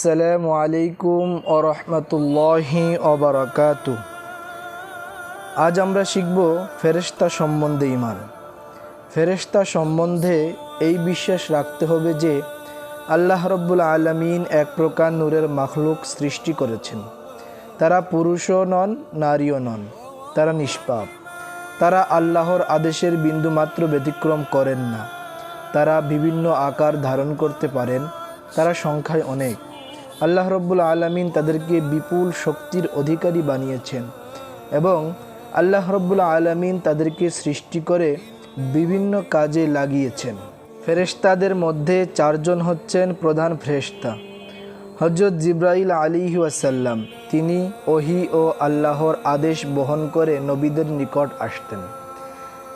আসসালামু আলাইকুম ও রহমতুল্লাহি অবরাকাত আজ আমরা শিখব ফেরেশতা সম্বন্ধে ইমান ফেরেশতা সম্বন্ধে এই বিশ্বাস রাখতে হবে যে আল্লাহ রব্বুল আলমিন এক প্রকার নূরের মাখলুক সৃষ্টি করেছেন। তারা পুরুষও নন, নারীও নন, তারা নিষ্পাপ। তারা আল্লাহর আদেশের বিন্দুমাত্র ব্যতিক্রম করেন না। তারা বিভিন্ন আকার ধারণ করতে পারেন, তারা সংখ্যায় অনেক। আল্লাহ রব্বুল আলমিন তাদেরকে বিপুল শক্তির অধিকারী বানিয়েছেন এবং আল্লাহ রব্বুল আলমিন তাদেরকে সৃষ্টি করে বিভিন্ন কাজে লাগিয়েছেন। ফেরেশতাদের মধ্যে চারজন হচ্ছেন প্রধান ফেরেশতা। হজরত জিব্রাইল আলী ওয়াসাল্লাম, তিনি ওহি ও আল্লাহর আদেশ বহন করে নবীদের নিকট আসতেন।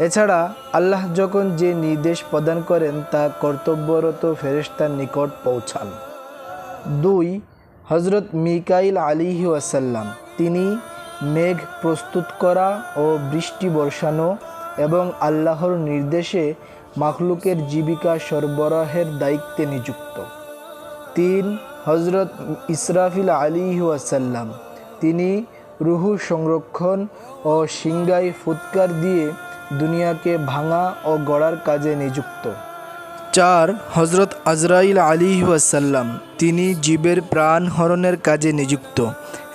এছাড়া আল্লাহ যখন যে নির্দেশ প্রদান করেন, তা কর্তব্যরত ফেরেশতার নিকট পৌঁছান। দুই হজরত মিকাইল আলিহি ওয়াসাল্লাম। তিনি মেঘ প্রস্তুত করা ও বৃষ্টি বর্ষানো এবং আল্লাহর নির্দেশে মাখলুকের জীবিকা সরবরাহের দায়িত্বে নিযুক্ত। তিন হজরত ইসরাফিল আলী ওয়াসাল্লাম। তিনি রুহু সংরক্ষণ ও সিংগাই ফুৎকার দিয়ে দুনিয়াকে ভাঙা ও গড়ার কাজে নিযুক্ত। চার হজরত আজরাইল আলী ওয়াসাল্লাম। তিনি জীবের প্রাণ হরণের কাজে নিযুক্ত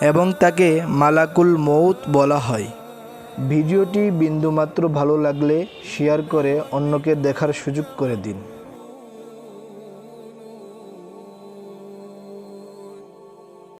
এবং তাকে মালাকুল মৌত বলা হয়। ভিডিওটি বিন্দুমাত্র ভালো লাগলে শেয়ার করে অন্যকে দেখার সুযোগ করে দিন।